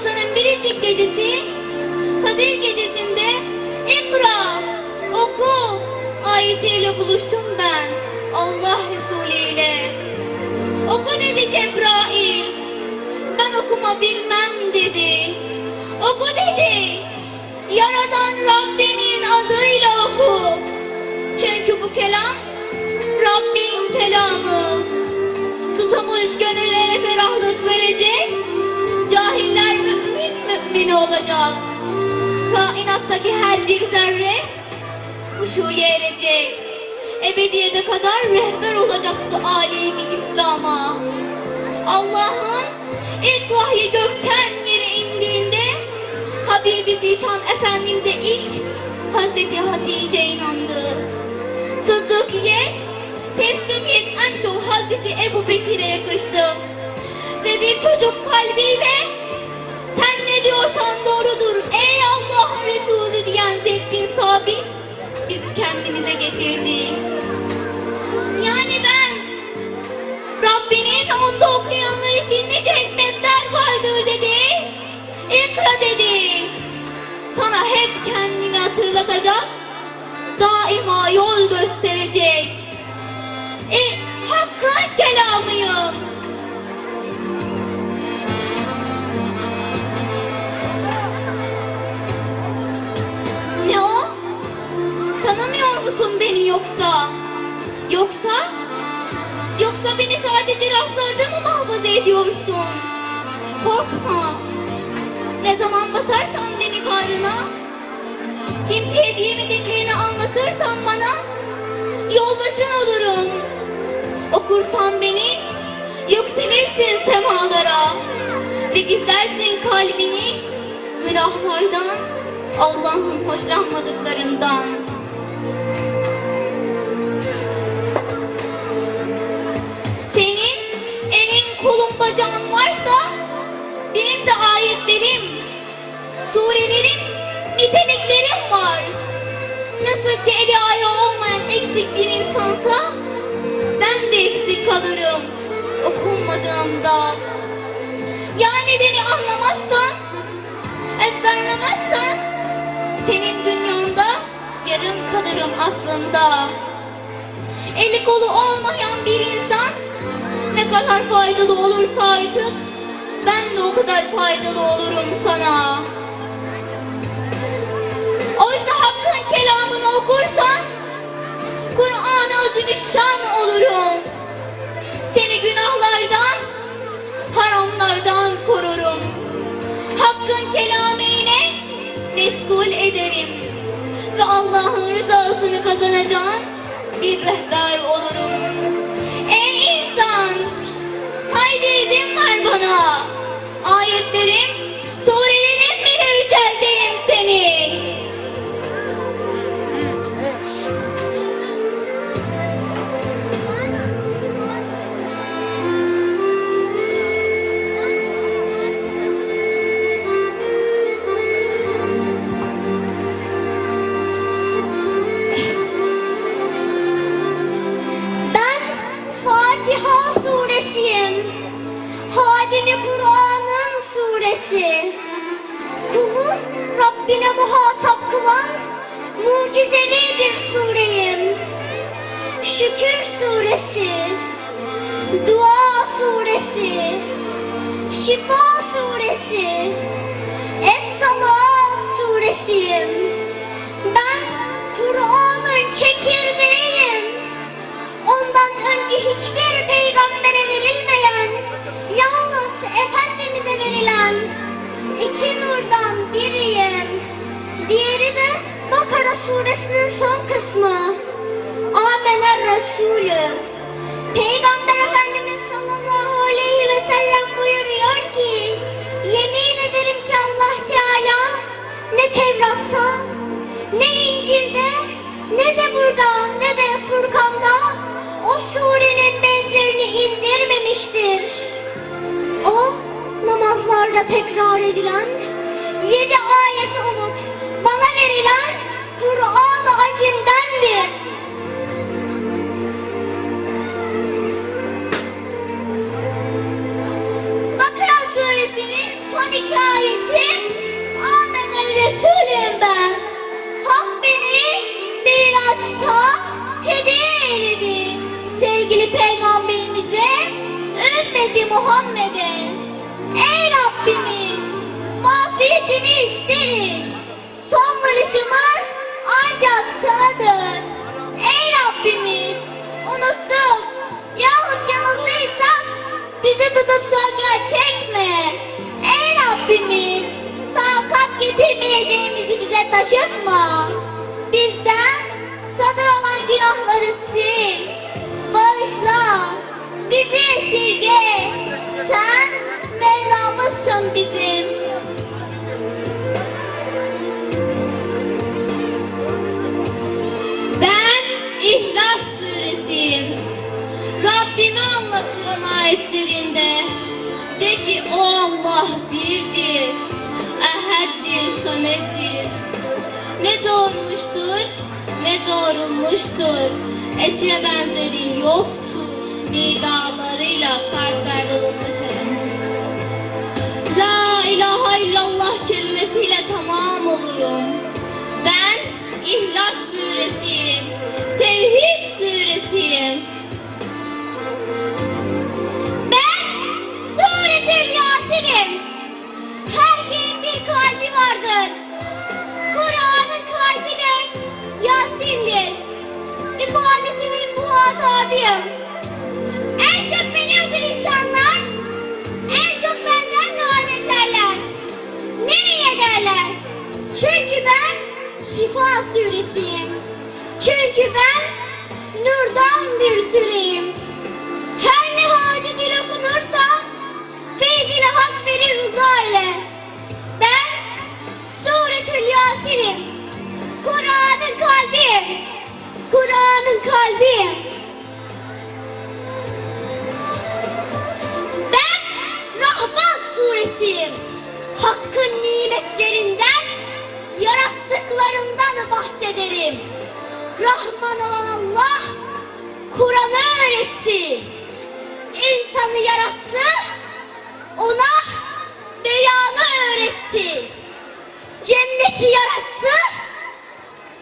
Ramazan'ın biricik gecesi, Kadir gecesinde ikra, oku ayetiyle buluştum ben Allah Resulü ile. Oku dedi Cebrail, ben okuma bilmem dedi. Oku dedi, Yaradan Rabbimin mümini olacak. Kainattaki her bir zerre huşuya erecek. Ebediyete kadar rehber olacaktı alemi İslam'a. Allah'ın ilk vahyi gökten yere indiğinde Habibi Zişan Efendim de ilk Hazreti Hatice inandı. Sıddıkiyet, teslimiyet en çok Hazreti Ebu Bekir'e yakıştı. Ve bir çocuk kalbiyle sen ne diyorsan İkra dedi. Sana hep kendini hatırlatacak, daima yol gösterecek. E, hakkın kelamıyım. Ne o? Tanımıyor musun beni yoksa? Yoksa? Yoksa beni sadece raflarda mı muhafaza ediyorsun? Korkma. Ne zaman basarsan beni bağrına, kimseye diyemediklerini anlatırsan bana, yoldaşın olurum. Okursan beni, yükselirsin semalara ve gizlersin kalbini günahlardan, Allah'ın hoşlanmadıklarından. Niteliklerim var. Nasıl ki eli ayağı olmayan eksik bir insansa ben de eksik kalırım okunmadığımda. Yani beni anlamazsan, ezberlemezsen senin dünyanda yarım kalırım aslında. Eli kolu olmayan bir insan ne kadar faydalı olursa artık ben de o kadar faydalı olurum sana. Kazanacağın bir rehber olurum. Şifa suresi. Es-Salat suresiyim. Ben Kur'an'ın çekirdeğiyim. Ondan önce hiçbir peygambere verilmeyen, yalnız Efendimiz'e verilen iki nurdan biriyim. Diğeri de Bakara suresinin son kısmı. Amener Resulü. Peygamber Efendimiz sallallahu aleyhi ve sellem ederim ki Allah Teala ne Tevrat'ta, ne İncil'de, ne Zebur'da, ne de Furkan'da o surenin benzerini indirmemiştir. O namazlarda tekrar edilen, yedi ayet olup bana verilen Kur'an-ı Azim'dendir. Mağfiretini isteriz. Son varışımız ancak sanadır. Ey Rabbimiz, unuttuk yahut yanıldıysak bizi tutup sorguya çekme. Ey Rabbimiz, takat getirmeyeceğimizi bize taşıtma. Bizden sadır olan günahları sil. Bağışla, bizi esirge. Sen Mevlamızsın bizim. Rabbimi anlatırım ayetlerinde. De ki o Allah birdir, ehaddir, samettir. Ne doğurmuştur, ne doğrulmuştur. Eşe benzeri yoktur. Nidalarıyla kalplerde dolaşır. La ilahe illallah En çok beni öldür insanlar. En çok benden de beklerler. Ne iyi. Çünkü ben Şifa suresiyim. Çünkü ben nurdan bir süreyim. Her ne hacı dil okunursa feyz ile hak verir rıza ile. Ben Suretül Yasin'im. Kur'an'ın kalbiyim. Kur'an'ın kalbiyim. Suresiyim. Hakkın nimetlerinden, yarattıklarından bahsederim. Rahman olan Allah Kur'an'ı öğretti. İnsanı yarattı, ona beyanı öğretti. Cenneti yarattı,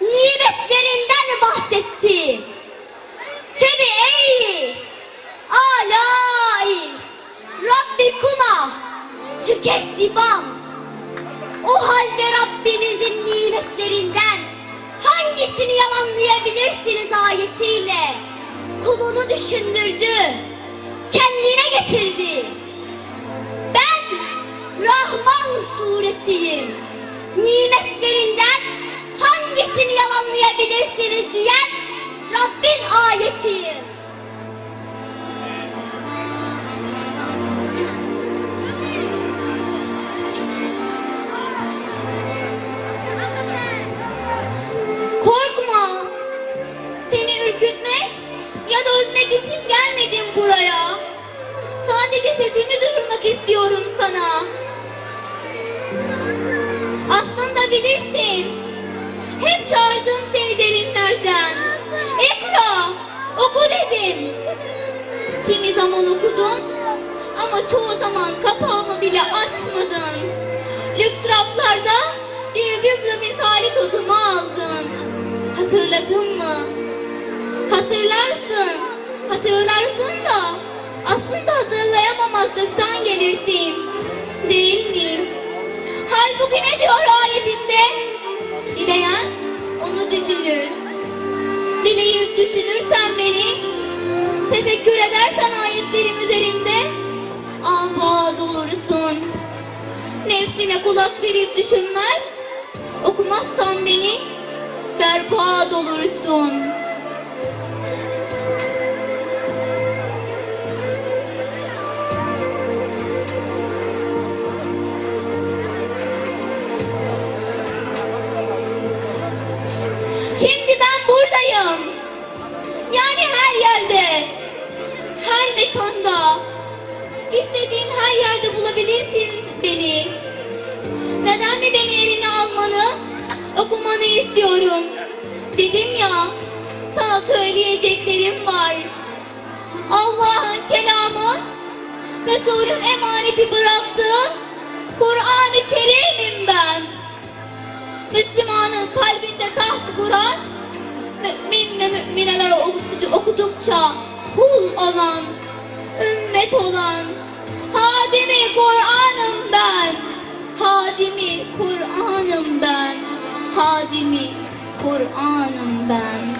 nimetlerinden bahsetti. Febi eyi, tükezziban. O halde Rabbinizin nimetlerinden hangisini yalanlayabilirsiniz ayetiyle? Kulunu düşündürdü, kendine getirdi. Ben Rahman suresiyim. Nimetlerinden hangisini yalanlayabilirsiniz diyen Rabbin ayetiyim. Seni ürkütmek ya da üzmek için gelmedim buraya. Sadece sesimi duyurmak istiyorum sana. Aslında bilirsin. Hep çağırdım seni derinlerden. Ekra, oku dedim. Kimi zaman okudun ama çoğu zaman kapağımı bile açmadın. Lüks raflarda bir biblo misali totumu aldın. Hatırladın mı? Hatırlarsın. Hatırlarsın da aslında hatırlayamamazlıktan gelirsin. Değil mi? Halbuki ne diyor ayetinde? Dileyen onu düşünür. Dileyip düşünürsen beni, tefekkür edersen ayetlerim üzerinde, albad olursun. Nefsine kulak verip düşünmez, okumazsan beni, berbat olursun. Okumanı istiyorum. Dedim ya, sana söyleyeceklerim var. Allah'ın kelamı, Resulün emaneti bıraktığı Kur'an-ı Kerim'im ben. Müslümanın kalbinde taht kuran, mümin ve mümineler okudu- okudukça kul olan, ümmet olan, hadimi Kur'an'ım ben. Hadimi Kur'an'ım ben. Hadimi Kur'an'ım ben.